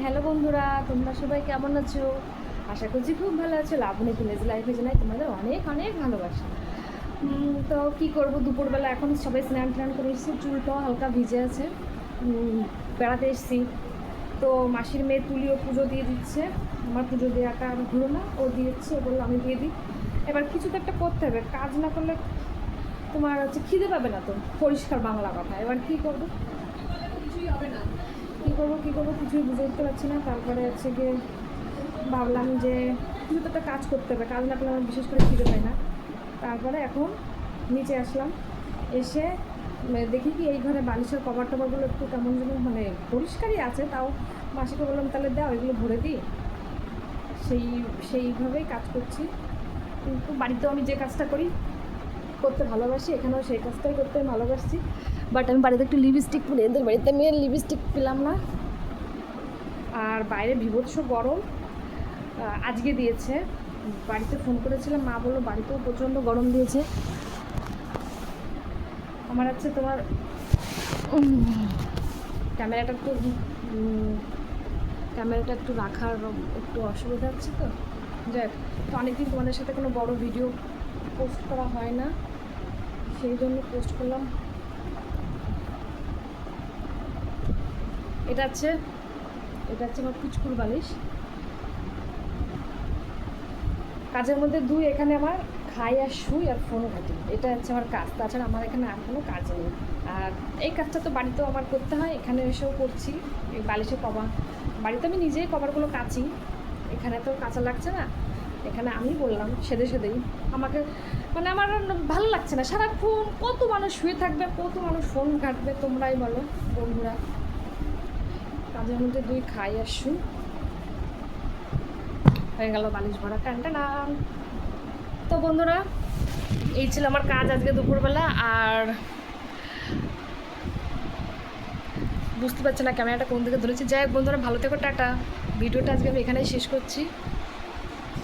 Hello বন্ধুরা, তোমরা সবাই কেমন আছো? আশা করছি খুব ভালো আছো। লাবণী ভিলেজ লাইফে জানাই তোমাদের অনেক অনেক ভালোবাসা। তো কি করব? দুপুরবেলা এখন সবাই স্নান টান করে এসেছি চুলটাও হালকা ভিজে আছে। বেড়াতে এসেছি। তো মাসির মেয়ে তুলিও পুজো দিয়ে দিচ্ছে। আমার পুজো দেওয়াটা আর হলো না, ও দিয়েছে, ও বলল আমি দিয়ে দিই। এবার কিছু তো একটা করতে হবে, কাজ না করলে তোমার হচ্ছে খিদে পাবে না তো, পরিষ্কার বাংলা কথা। এবার কি করব? কিছুই হবে না। কী করব কী করব কিছুই বুঝে উঠতে পারছি না। তারপরে হচ্ছে গিয়ে ভাবলাম যে কিছু তো একটা কাজ করতে হবে, কাজ না করলে আমার বিশেষ করে খিদে পায় না। তারপরে এখন নিচে আসলাম, এসে দেখি কি এই ঘরে বালিশের কভার টভারগুলো একটু কেমন যেন মানে পরিষ্কারই আছে, তাও মাসিকে বললাম, তাহলে দাও, এগুলো ভরে দিই। সেই, সেইভাবেই কাজ করছি। কিন্তু বাড়িতেও আমি যে কাজটা করি করতে ভালোবাসি, এখানেও সেই কাজটাই করতে আমি ভালোবাসছি। বাট আমি বাড়িতে একটু লিপস্টিক পরে, এদের বাড়িতে আমি লিপস্টিক পেলাম না। আর বাইরে বিভৎস গরম আজকে দিয়েছে। বাড়িতে ফোন করেছিলাম, মা বলল বাড়িতেও প্রচণ্ড গরম দিয়েছে। আমার হচ্ছে তোমার ক্যামেরাটা একটু ক্যামেরাটা একটু রাখার একটু অসুবিধা হচ্ছে তো। যাক তো অনেকদিন তোমাদের সাথে কোনো বড় ভিডিও পোস্ট করা হয় না। সেই জন্য পোস্ট করলাম। এটা হচ্ছে এটা হচ্ছে আমার পুচকুর বালিশ। কাজের মধ্যে দুই, এখানে আমার খাই আর শুই আর ফোন ঘাটি এটা হচ্ছে আমার কাজ। তাছাড়া আমার এখানে আর কোনো কাজ নেই। আর এই কাজটা তো বাড়িতেও আমার করতে হয়। এখানে এসেও করছি। এই বালিশে কভার বাড়িতে আমি নিজেই কভারগুলো কাচি। এখানে তো কাঁচা লাগছে না। এখানে আমি বললাম সেদে সেদেই। আমাকে মানে আমার ভালো লাগছে না। সারাক্ষণ কত মানুষ শুয়ে থাকবে, কত মানুষ ফোন ঘাটবে, তোমরাই বলো, বন্ধুরা। কাজের মধ্যে দুই খাই আর হয়ে গেল বালিশ ভরা টানটা না তো বন্ধুরা, এই ছিল আমার কাজ আজকে দুপুরবেলা, আর বুঝতে পারছি না ক্যামেরাটা কোন দিকে ধরেছি। যাই হোক বন্ধুরা, ভালো থেকো, টাটা। ভিডিওটা আজকে আমি এখানেই শেষ করছি।